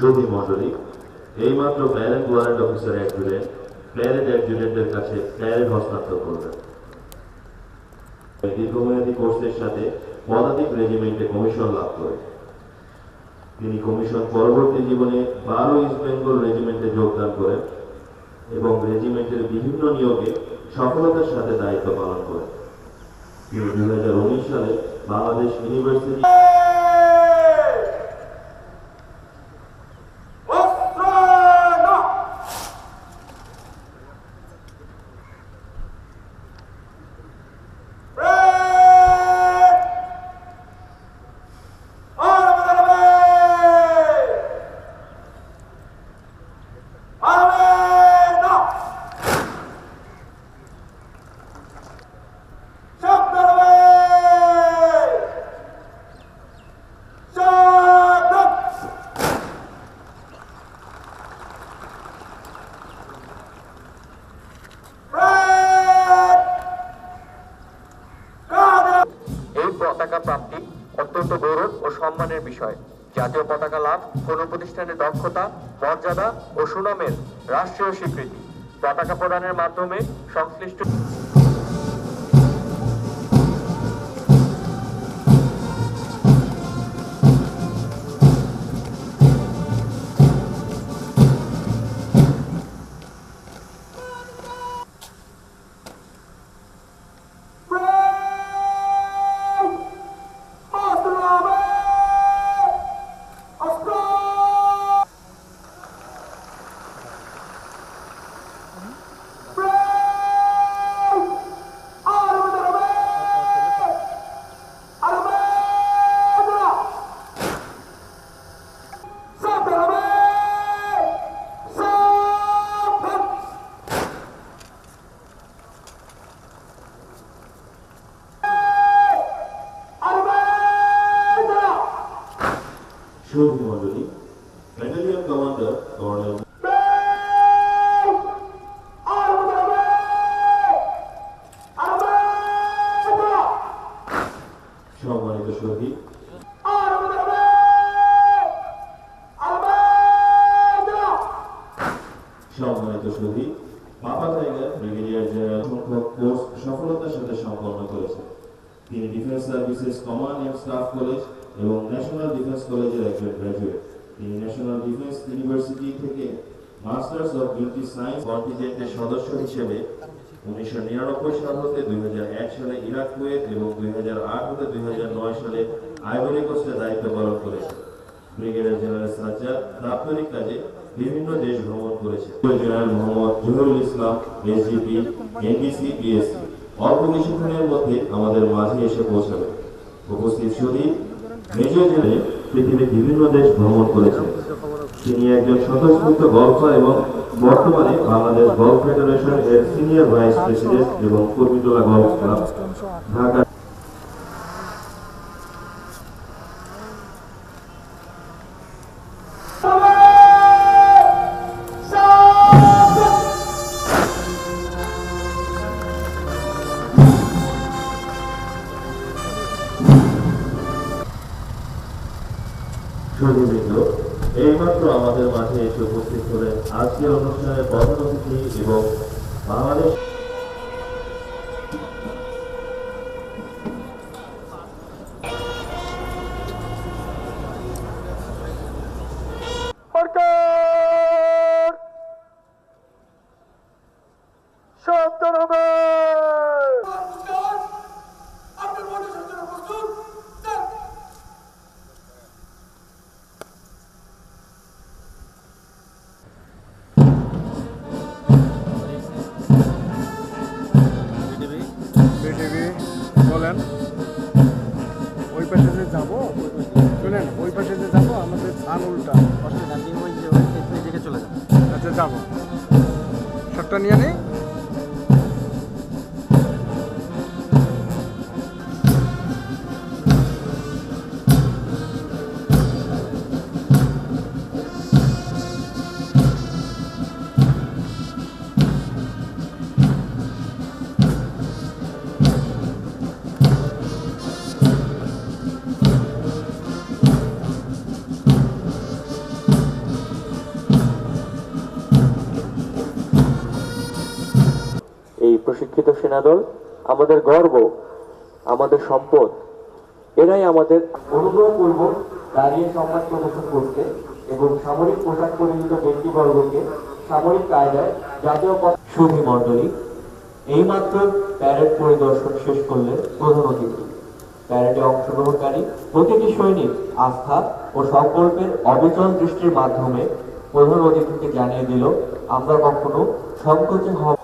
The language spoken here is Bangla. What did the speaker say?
সুধী মন্ডলী এইমাত্র parent warrant officer adjutant parent অ্যাডজুরেন্টের কাছে প্যারেন্ট হস্তান্তর করবেন। দীর্ঘমেয়াদী কোর্সের সাথে পদাতিক রেজিমেন্টে কমিশন লাভ করে। তিনি কমিশন পরবর্তী জীবনে বারো ইস্ট বেঙ্গল রেজিমেন্টে যোগদান করেন এবং রেজিমেন্টের বিভিন্ন নিয়োগে সফলতার সাথে দায়িত্ব পালন করেন। তিনি দুই হাজার উনিশ সালে বাংলাদেশ ইউনিভার্সিটি সম্মানের বিষয়। জাতীয় পতাকা লাভ, কোনো প্রতিষ্ঠানের দক্ষতা, মর্যাদা ও সুনামের রাষ্ট্রীয় স্বীকৃতি। পতাকা প্রদানের মাধ্যমে সংশ্লিষ্ট সুধী মন্ডলী ব্যাটালিয়ন কমান্ডার কর্নেল সম্মানিত শহীদ সম্মানিত শহীদ বাবা টাইগার ব্রিগেডিয়ার জেনারেল কোর্স সফলতার সাথে সম্পন্ন করেছে তিনি defence services command and staff college এবং ন্যাশনাল ডিফেন্স কলেজের একজন গ্র্যাজুয়েট তিনি ন্যাশনাল ডিফেন্স ইউনিভার্সিটি থেকে মাস্টার্স অফ ডিউটি সায়েন্স কন্টিজেন্টের সদস্য হিসেবে উনিশশো নিরানব্বই সাল হতে দুই সালে ইরাক কুয়েত এবং দুই হতে দুই সালে আইভরি কোস্টে দায়িত্ব পালন করেছে ব্রিগেডিয়ার জেনারেল সাজ্জাদ দাপ্তরিক কাজে বিভিন্ন দেশ ভ্রমণ করেছে general Mohammad Zahurul Islam SGP NDC BSc অল্প কিছুক্ষণের মধ্যে আমাদের মাঝে এসে পৌঁছাবে উপস্থিত শহীদ মেজর জেনারেল পৃথিবীর বিভিন্ন দেশ ভ্রমণ করেছেন। তিনি একজন স্বতঃস্ফূর্ত গল্ফার এবং বর্তমানে বাংলাদেশ গল্ফ ফেডারেশন এর সিনিয়র ভাইস প্রেসিডেন্ট এবং কর্মীতলা গল্ফ ক্লাব ঢাকা সুধীবৃন্দ এইমাত্র আমাদের মাঝে এসে উপস্থিত হলেন আজকের অনুষ্ঠানের প্রধান অতিথি এবং বাংলাদেশ टन यानी নিই প্রশিক্ষিত সেনাদল, আমাদের গর্ব, আমাদের সম্পদ, এরাই আমাদের অনুগ্রহ করব দাঁড়িয়ে সম্মান প্রদর্শন করতে এবং সামরিক পোশাক পরিহিত ব্যক্তিবর্গকে সামরিক কায়দায় জাতীয় সুধী মণ্ডলী এইমাত্র প্যারেড পরিদর্শন শেষ করলেন প্রধান অতিথি। প্যারেডে অংশগ্রহণকারী প্রতিটি সৈনিক আস্থা ও সংকল্পের অবিচল দৃষ্টির মাধ্যমে প্রধান অতিথিকে জানিয়ে দিল, আমরা কখনো সংকোচে হব